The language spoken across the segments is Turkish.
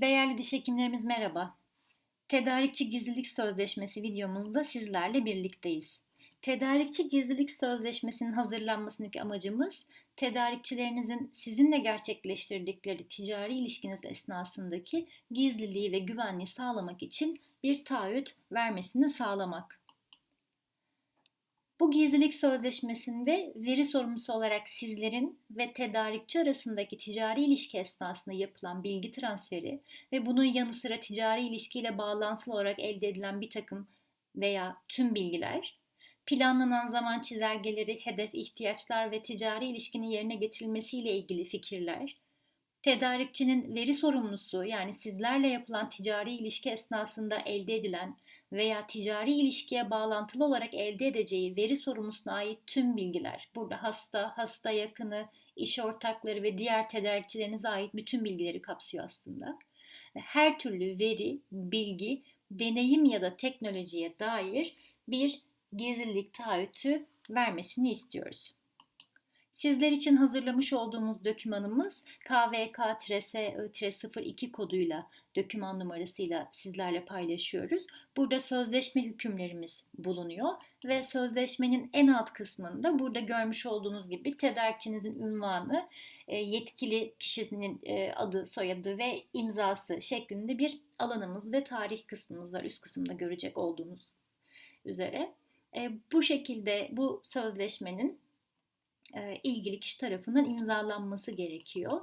Değerli diş hekimlerimiz merhaba. Tedarikçi Gizlilik Sözleşmesi videomuzda sizlerle birlikteyiz. Tedarikçi Gizlilik Sözleşmesi'nin hazırlanmasındaki amacımız tedarikçilerinizin sizinle gerçekleştirdikleri ticari ilişkiniz esnasındaki gizliliği ve güvenliği sağlamak için bir taahhüt vermesini sağlamak. Bu gizlilik sözleşmesinde veri sorumlusu olarak sizlerin ve tedarikçi arasındaki ticari ilişki esnasında yapılan bilgi transferi ve bunun yanı sıra ticari ilişkiyle bağlantılı olarak elde edilen bir takım veya tüm bilgiler, planlanan zaman çizelgeleri, hedef ihtiyaçlar ve ticari ilişkinin yerine getirilmesiyle ilgili fikirler, tedarikçinin veri sorumlusu yani sizlerle yapılan ticari ilişki esnasında elde edilen veya ticari ilişkiye bağlantılı olarak elde edeceği veri sorumlusuna ait tüm bilgiler, burada hasta, hasta yakını, iş ortakları ve diğer tedarikçilerinize ait bütün bilgileri kapsıyor aslında. Her türlü veri, bilgi, deneyim ya da teknolojiye dair bir gizlilik taahhütü vermesini istiyoruz. Sizler için hazırlamış olduğumuz dokümanımız KVK-SÖ-02 koduyla doküman numarasıyla sizlerle paylaşıyoruz. Burada sözleşme hükümlerimiz bulunuyor ve sözleşmenin en alt kısmında burada görmüş olduğunuz gibi tedarikçinizin ünvanı, e, yetkili kişinin e, adı, soyadı ve imzası şeklinde bir alanımız ve tarih kısmımız var üst kısımda görecek olduğunuz üzere. E, bu şekilde bu sözleşmenin ilgili kişi tarafından imzalanması gerekiyor.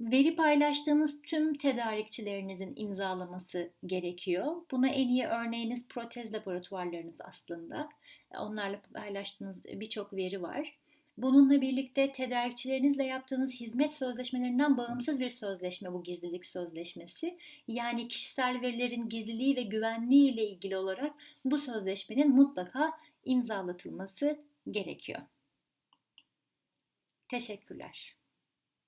Veri paylaştığınız tüm tedarikçilerinizin imzalaması gerekiyor. Buna en iyi örneğiniz protez laboratuvarlarınız aslında. Onlarla paylaştığınız birçok veri var. Bununla birlikte tedarikçilerinizle yaptığınız hizmet sözleşmelerinden bağımsız bir sözleşme bu gizlilik sözleşmesi. Yani kişisel verilerin gizliliği ve güvenliği ile ilgili olarak bu sözleşmenin mutlaka imzalatılması gerekiyor. Teşekkürler.